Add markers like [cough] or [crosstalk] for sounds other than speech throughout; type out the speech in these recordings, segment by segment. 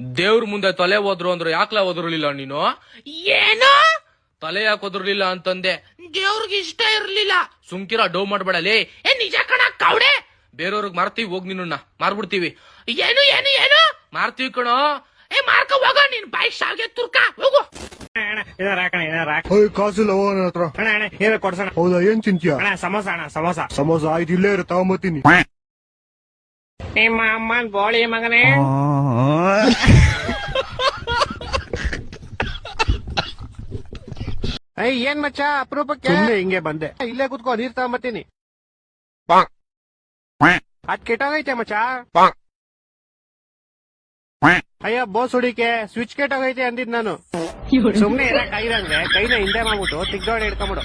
ದೇವ್ರ ಮುಂದೆ ತಲೆ ಹೋದ್ರು ಅಂದ್ರೆ ಯಾಕ್ಲ ಹೋದ್ರಲಿಲ್ಲ ನೀನು? ಏನು? ತಲೆ ಯಾಕೆ ಓದಿರ್ಲಿಲ್ಲ ಅಂತಂದೆ. ದೇವ್ರಿಗೆ ಇಷ್ಟ ಇರ್ಲಿಲ್ಲ. ಸುಮ್ಕಿರ ಡೋ ಮಾಡ್ಬೇಡಲೇ ಏ ನಿಜ ಕಣ ಕೌಡೆ? ಬೇರೆಯವ್ರಿಗೆ ಮಾರ್ತೀವಿ ಹೋಗ್ ನಿನ್ನ ಮಾರ್ಬಿಡ್ತೀವಿ. ಏನು ಏನು ಏನು? ಮಾರ್ತೀವಿ ಕಣೋ. ಏ ಮಾರ್ಕ ಹೋಗ ನೀನ್ ಬಾಯಿ ಶಾವ್ಗೆ ತುರ್ಕ. ಹೋಗು. ಕಾಸಿಲ್ಲ ನನ್ನ ಹತ್ರ. ಏನಾರ ಕೊಡ್ಸಣ? ಹೌದಾ ಏನ್ ತಿಂತೀಯ? ಅಣ್ಣ ಸಮೋಸ ಅಣ್ಣ ಸಮೋಸ. ಸಮೋಸ ಆಯ್ತು ಇಲ್ಲೇ ಇರು ತಗೊಂಬತ್ತೀನಿ. ನಿಮ್ಮ ಅಮ್ಮನ್ ಬೋಳಿ ಮಗನೇ. ಐ [laughs] ಏನ್ ಮಚ್ಚ ಅಪರೂಪಕ್ಕೆ? ಹಿಂಗೆ ಬಂದೆ. ಇಲ್ಲೇ ಕುತ್ಕೋ ನೀರ್ ತಗೊಂಬತ್ತೀನಿ. ಅದ್ ಕೆಟ್ಟೋಗೈತೆ ಮಚ್ಚ. ಅಯ್ಯ ಬೋಸ್ ಹುಡಿಕೆ ಸ್ವಿಚ್ ಕೆಟ್ಟೋಗೈತೆ ಅಂದಿದ್ ನಾನು. ಸುಮ್ನೆ ಇರ ಅಂದ್ರೆ ಕೈನ ಹಿಂದೆ ಮಾಡ್ಬಿಟ್ಟು ತಿಗ್ದೋಡೆ ಹಿಡ್ಕೊಂಬಿಡು.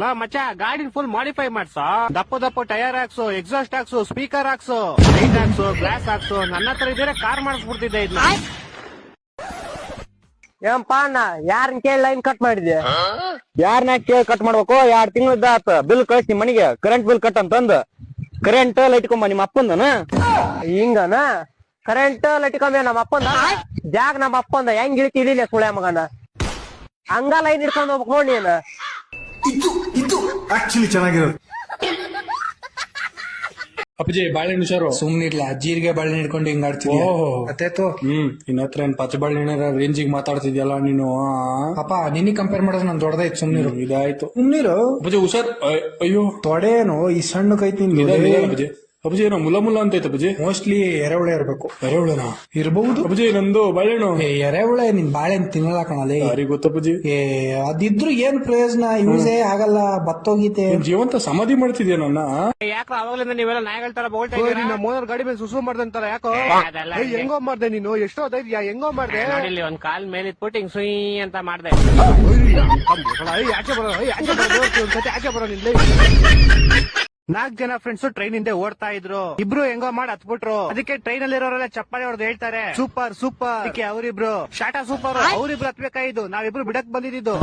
ಲಾ ಮಚ್ಚ, ಗಾಡಿನ ಫುಲ್ ಮಾಡಿಫೈ ಮಾಡ್ಸ. ದಪ್ಪ ದಪ್ಪ ಟೈರ್ ಹಾಕ್ಸು ಎಕ್ಸಾಸ್ಟ್ ಹಾಕ್ಸು ಸ್ಪೀಕರ್ ಹಾಕ್ಸು ಲೈಟ್ ಹಾಕ್ಸು ಗ್ಲಾಸ್ ಹಾಕ್ಸು, ನನ್ನ ಹತ್ರ ಇದ್ರೆ ಕಾರ್ ಮಾಡಿಸ್ಬಿಡ್ತಿದ್ದೆ ಇದನ್ನ ಏನಪ್ಪ ಯಾರನ್ ಕೇಳಿ ಲೈನ್ ಕಟ್ ಮಾಡಿದ್ಯಾ? ಯಾರನ್ನ ಕೇಳಿ ಕಟ್ ಮಾಡ್ಬೇಕು? ಎರಡ್ ತಿಂಗಳದ ಆತ. ಬಿಲ್ ಕಳಿಸಿ ಮನಿಗೆ. ಕರೆಂಟ್ ಬಿಲ್ ಕಟ್ ಅಂತಂದ. ಕರೆಂಟ್ ಲೈಟ್ ಕೊಂಬ ನಿಮ್ಮ ಅಪ್ಪಂದನ. ಹಿಂಗನ? ಕರೆಂಟ್ ಲೈಟ್ ನಮ್ಮ ಅಪ್ಪಂದ. ಜಾಗ ನಮ್ಮ ಅಪ್ಪಂದ. ಹೆಂಗ್ ಇಳಿತಿ ಸುಳ್ಯ ಮಗನ? ಹಂಗ ಲೈನ್ ಹಿಡ್ಕೊಂಡ್ ಹೋಗ್ಬೇಕು ನೋಡಿ ನೀನ್. ಆಕ್ಚುಲಿ ಚೆನ್ನಾಗಿರೋದು. ಅಪ್ಪಾಜಿ ಬಾಳೆಹಣ್ಣು ಹುಷಾರು? ಸುಮ್ನಿರ್ಲ ಜೀರಿಗೆ ಬಾಳೆಹಣ್ಣು ಹಿಡ್ಕೊಂಡು ಹಿಂಗ್ ಆಡ್ತೀವಿ ಓಹೋ. ಅತ್ತೇತು ಹ್ಮ್ ಇನ್ನ ಹತ್ರ ಏನ್ ಪಚ್ಚ ಬಾಳೆಹಣ್ಣ ರೇಂಜಿಗೆ ಮಾತಾಡ್ತಿದ್ಯಲ್ಲ ನೀನು ಆ? ಪಾಪ ನಿನ್ನ ಕಂಪೇರ್ ಮಾಡಿದ್ರೆ ನಾನು ದೊಡ್ಡದಾಯ್ತು ಸುಮ್ನಿರು ಇದಾಯ್ತು. ಸುಮ್ನಿರು ಅಪ್ಪಾಜಿ ಹುಷಾರ್? ಅಯ್- ಅಯ್ಯೋ. ತೊಡೇನು ಈ ಸಣ್ಣ ಕೈ ನಿಧಾನ, ನಿಧಾನ ಅಪ್ಪಾಜಿ. ಅಪ್ಪಾಜಿ ಏನೋ ಮುಲ ಮುಲ ಅಂತ ಅಪ್ಪಾಜಿ ಮೋಸ್ಟ್ಲಿ ಎರೆಹುಳ ಇರ್ಬೇಕು. ಎರೆಹುಳನ? ಇರಬಹುದು ಅಪ್ಪಾಜಿ ನಂದು ಬಾಳೆಹಣ್ಣು. ಏ ಎರೆಹುಳ ನಿನ್ ಬಾಳೆಹಣ್ಣು ತಿನ್ನಲ್ಲ ಕಣಲೆ. ಯಾರಿಗ್ ಗೊತ್ತಪ್ಪಾಜಿ ಏ ಅದಿದ್ರು ಏನ್ ಪ್ರಯೋಜನ? ಯೂಸೇ ಆಗಲ್ಲ ಬತ್ತೋಗಿದೆ ನೀನ್ ಜೀವಂತ ಸಮಾಧಿ ಮಾಡ್ತಿದ್ಯಾ ನನ್ನ ಯಾಕೆ ಅವಾಗಲಿಂದ ನೀವೆಲ್ಲ ನಾಯಿಗಳ ತರ ಇದ್ದೀರಾ? ನಮ್ಮ ಓನರ್ ಗಾಡಿ ಮೇಲೆ ಸುಸು ಮಾಡ್ದಂತಾರ ಯಾಕೋ? ಅದಲ್ಲ ಏಯ್, ಹೆಂಗೋ ಮಾಡ್ದೆ ನೀನು? ಎಷ್ಟೋ ಧೈರ್ಯ ಹೆಂಗೋ ಮಾಡ್ದೆ? ನೋಡಿಲ್ಲಿ ಒಂದ್ ಕಾಲ್ ಮೇಲೆ ಇಟ್ಬಿಟ್ಟು ಹಿಂಗ್ ಸುಯ್ ಅಂತ ಮಾಡ್ದೆ. ಏಯ್, ಆಚೆ ಬರೋ ಯಾಕೆ ಆಚೆ ಬರೋ ಯಾಕೆ ಒಂದ್ ಸತಿ ಆಚೆ ಬರೋ ನಿಲ್ಲೆ ನಾಲ್ಕ್ ಜನ ಫ್ರೆಂಡ್ಸ್ ಟ್ರೈನ್ ಹಿಂದೆ ಓಡ್ತಾ ಇದ್ರು. ಇಬ್ರು ಹೆಂಗೋ ಮಾಡಿ ಹತ್ಬಿಟ್ರು. ಅದಕ್ಕೆ ಟ್ರೈನ್ ಅಲ್ಲಿ ಇರೋರೆಲ್ಲ ಚಪ್ಪಾಳೆ ಹೊಡೆದು ಹೇಳ್ತಾರೆ. ಸೂಪರ್ ಸೂಪರ್ ಅದಕ್ಕೆ ಅವರಿಬ್ರು. ಶಾಟಾ ಸೂಪರ್ ಅವರಿಬ್ರು ಹತ್ಬೇಕಾಯ್ತು ನಾವಿಬ್ರು ಬಿಡಕ್ ಬಂದಿದ್ದು.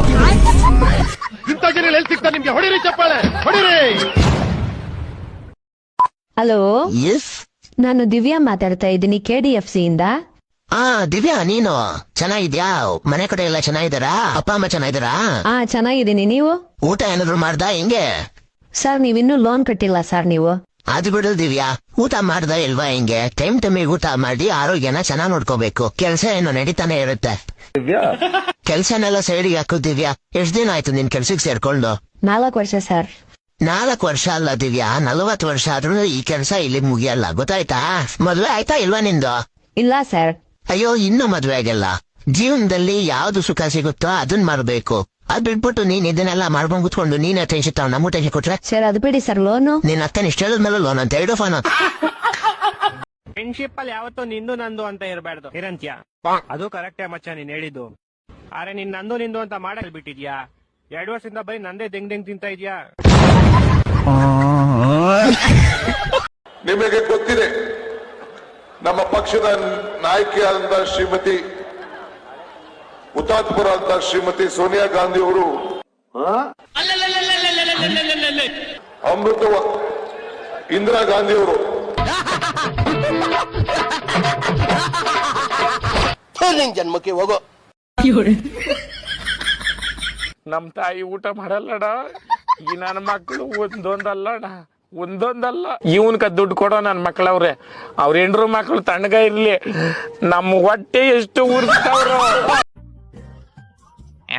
ಇಂಥ ಜನ ಎಲ್ಲಿ ಸಿಗ್ತಾ ನಿಮ್ಗೆ? ಹೊಡಿರಿ ಚಪ್ಪಾಳೆ. ಹೊಡಿರಿ. ಹಲೋ ಎಸ್ ನಾನು ದಿವ್ಯಾ ಮಾತಾಡ್ತಾ ಇದ್ದೀನಿ ಕೆ ಡಿ ಎಫ್ ಸಿ ಇಂದ. ಆ ದಿವ್ಯಾ ನೀನು? ಚೆನ್ನಾಗಿದ್ಯಾ? ಮನೆ ಕಡೆ ಎಲ್ಲ ಚೆನ್ನಾಗಿದ್ದಾರಾ? ಅಪ್ಪ ಅಮ್ಮ ಚೆನ್ನಾಗಿದ್ದಾರಾ? ಆ ಚೆನ್ನಾಗಿದ್ದೀನಿ. ನೀವು? ಊಟ ಏನಾದ್ರು ಮಾಡ್ದಾ? ಹೆಂಗೆ? ಸರ್ ನೀವಿನ್ನೂ ಲೋನ್ ಕಟ್ಟಿಲ್ಲ ಸರ್ ನೀವು. ಅದು ಬಿಡು ದಿವ್ಯಾ. ಊಟ ಮಾಡ್ದ ಇಲ್ವಾ ಹಿಂಗೆ? ಟೈಮ್ ಟೈಮಿಗೆ ಊಟ ಮಾಡಿ ಆರೋಗ್ಯನ ಚೆನ್ನಾಗ್ ನೋಡ್ಕೋಬೇಕು. ಕೆಲ್ಸ ಏನು ನಡೀತಾನೆ ಇರುತ್ತೆ. ಕೆಲ್ಸನೆಲ್ಲ ಸೈಡಿಗೆ ಹಾಕು ದಿವ್ಯಾ. ಎಷ್ಟ್ ದಿನ ಆಯ್ತು ನಿನ್ ಕೆಲ್ಸಕ್ಕೆ ಸೇರ್ಕೊಂಡು? ನಾಲ್ಕು ವರ್ಷ ಸರ್ ನಾಲ್ಕು ವರ್ಷ ಅಲ್ಲ ದಿವ್ಯಾ. ನಲವತ್ತು ವರ್ಷ ಆದ್ರೂ ಈ ಕೆಲ್ಸ ಇಲ್ಲಿ ಮುಗಿಯಲ್ಲ. ಗೊತ್ತಾಯ್ತಾ? ಮದ್ವೆ ಆಯ್ತಾ ಇಲ್ವಾ ನಿಂದು? ಇಲ್ಲ ಸರ್ ಅಯ್ಯೋ ಇನ್ನು ಮದ್ವೆ ಆಗಿಲ್ಲ ಜೀವನದಲ್ಲಿ ಯಾವ್ದು ಸುಖ ಸಿಗುತ್ತೋ ಅದನ್ ಮಾರ್ಬೇಕು. ಅದ್ ಬಿಟ್ಬಿಟ್ಟು ನೀನ್ ಇದನ್ನೆಲ್ಲ ಮಾಡ್ಕೊಂಡ್ ಕುತ್ಕೊಂಡು ನೀನ ಟೆನ್ಷನ್ ತಗೊಂಡು ನಮ್ಮ ಟೆನ್ಷನ್ ಕೊಟ್ರೆ? ಸರ್ ಅದು ಬಿಡಿ ಸರ್ ಲೋನು. ನಿನ್ನ ಅತ್ತನ ಇಷ್ಟ ಮೇಲೆ ಲೋನ್ ಅಂತ ಎರಡು ಫೋನ್ ಫ್ರೆಂಡ್ಶಿಪ್ ಅಲ್ಲಿ ಯಾವತ್ತೂ ನಿಂದು ನಂದು ಅಂತ ಇರಬಾರ್ದು. ಇರಂತ್ಯ ಅದು ಕರೆಕ್ಟ್ ಮಚ್ಚ ನೀನ್ ಹೇಳಿದ್ದು. ಆದ್ರೆ ನೀನ್ ನಂದು ನಿಂದು ಅಂತ ಮಾಡಲ್ ಬಿಟ್ಟಿದ್ಯಾ? ಎರಡು ವರ್ಷದಿಂದ ಬರೀ ನಂದೇ ದೆಂಗ್ ದೆಂಗ್ ತಿಂತ ಇದ್ಯಾ? ನಿಮಗೆ ಗೊತ್ತಿದೆ ನಮ್ಮ ಪಕ್ಷದ ನಾಯಕಿಯಾದಂತಹ ಶ್ರೀಮತಿ ಹುತಾತ್ಮರ ಅಂತ ಶ್ರೀಮತಿ ಸೋನಿಯಾ ಗಾಂಧಿ ಅವರು. ಅಮೃತ ಇಂದಿರಾ ಗಾಂಧಿ ಅವರು ಜನ್ಮಕ್ಕೆ ಹೋಗೋ ನಮ್ ತಾಯಿ ಊಟ ಮಾಡಲ್ಲಡ ಈ ನನ್ನ ಮಕ್ಕಳು ಒಂದೊಂದಲ್ಲಡ ಒಂದೊಂದಲ್ಲ ಇವನ್ಕ ದುಡ್ಡು ಕೊಡೋ ನನ್ನ ಮಕ್ಕಳವ್ರೆ ಅವ್ರ ಹೆಂಡ್ರು ಮಕ್ಕಳು ತಣ್ಣಗ ಇರ್ಲಿ ನಮ್ಮ ಹೊಟ್ಟೆ ಎಷ್ಟು ಉರ್ಸ್ತಾವ್ರು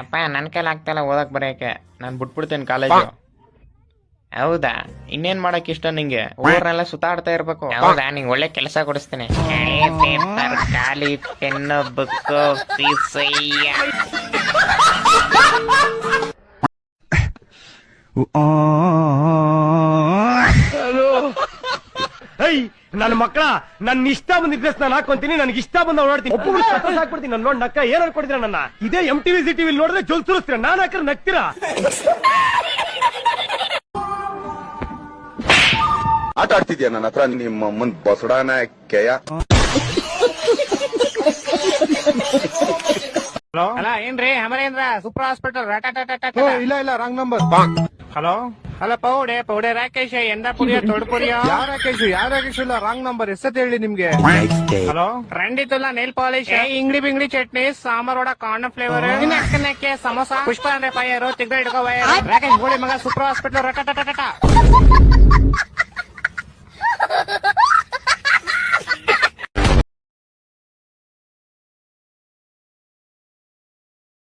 ಅಪ್ಪ ನನ್ನ ಕೈಲಿ ಆಗ್ತಾಯಿಲ್ಲ ಓದಕ್ಕೆ ಬರೆಯಕ್ಕೆ ನಾನು ಬಿಟ್ಬಿಡ್ತೇನೆ ಕಾಲೇಜು ಹೌದಾ? ಇನ್ನೇನ್ ಮಾಡಕ್ ಇಷ್ಟ ನಿಂಗೆ? ಊರ್ನೆಲ್ಲ ಸುತ್ತಾಡ್ತಾ ಇರಬೇಕು. ಹೌದಾ? ನಿಂಗೆ ಒಳ್ಳೆ ಕೆಲಸ ಕೊಡಿಸ್ತೀನಿ. ಪೇಪರ್ ಖಾಲಿ ಪೆನ್ ಬುಕ್ ಪೀಸಯ್ಯ ನನ್ನ ಮಕ್ಕಳ ನನ್ನ ಇಷ್ಟ ಬಂದ ಡ್ರೆಸ್ ನಾನು ಹಾಕೊಂತೀನಿ ನನಗೆ ಇಷ್ಟ ಬಂದ ಓಡಾಡ್ತೀನಿ. ಹಾಕ್ಬಿಡ್ತೀನಿ [laughs] ನನ್ನ ನೋಡ್ ನಕ್ಕ ಏನ್ ಕೊಡ್ತೀರ ನನ್ನ? ಇದೇ ಎಂ ಟಿವಿ ಸಿ ಟಿವಿ ನೋಡಿದ್ರೆ ಜೊಲ್ ಸುರಿಸ್ತೀರ? ನಾನು ಹಾಕಿದ್ರೆ ನಗ್ತೀರಾ? ಆಟ ಆಡ್ತಿದ್ಯಾ ನನ್ನ ಹತ್ರ? ನಿಮ್ಮ ಮುಂದ್ ಬಸಡಾನ ಕೆಯ ಅಲ್ಲ ಏನ್ರಿ? ಅಮರೇಂದ್ರ ಸೂಪರ್ ಹಾಸ್ಪಿಟಲ್ ಇಲ್ಲ ಇಲ್ಲ ರಾಂಗ್ ನಂಬರ್ ಹಲೋ? ಹಲೋ ಪೌಡೆ ಪೌಡೆ ರಾಕೇಶ್ ಎಂದ ಪುರಿಯ ತೊಡ್ ಪುರಿಯ? ಯಾವ ರಾಕೇಶ್ ಯಾವ ರಾಕೇಶ್ ಇಲ್ಲ ರಾಂಗ್ ನಂಬರ್ ಎಷ್ಟತ್ ಹೇಳಿ ನಿಮ್ಗೆ? ಹಲೋ ರಂಡಿತುಲ್ಲ ನೇಲ್ ಪಾಲಿಶ್ ಇಂಗ್ಲಿ ಬಿಂಗ್ಲಿ ಚಟ್ನಿ ಸಾಂಬಾರ್ ವಡ ಕಾರ್ನ್ ಫ್ಲೇವರ್ ಅಕ್ಕನಕ್ಕೆ ಸಮೋಸ ಪುಷ್ಪ ಅಂದ್ರೆ ಫೈರ್ ತಿಗ್ಗ ಹಿಡ್ಕೋ ರಾಕೇಶ್ ಗೋಳಿ ಮಗ ಸೂಪರ್ ಹಾಸ್ಪಿಟಲ್ ರಟ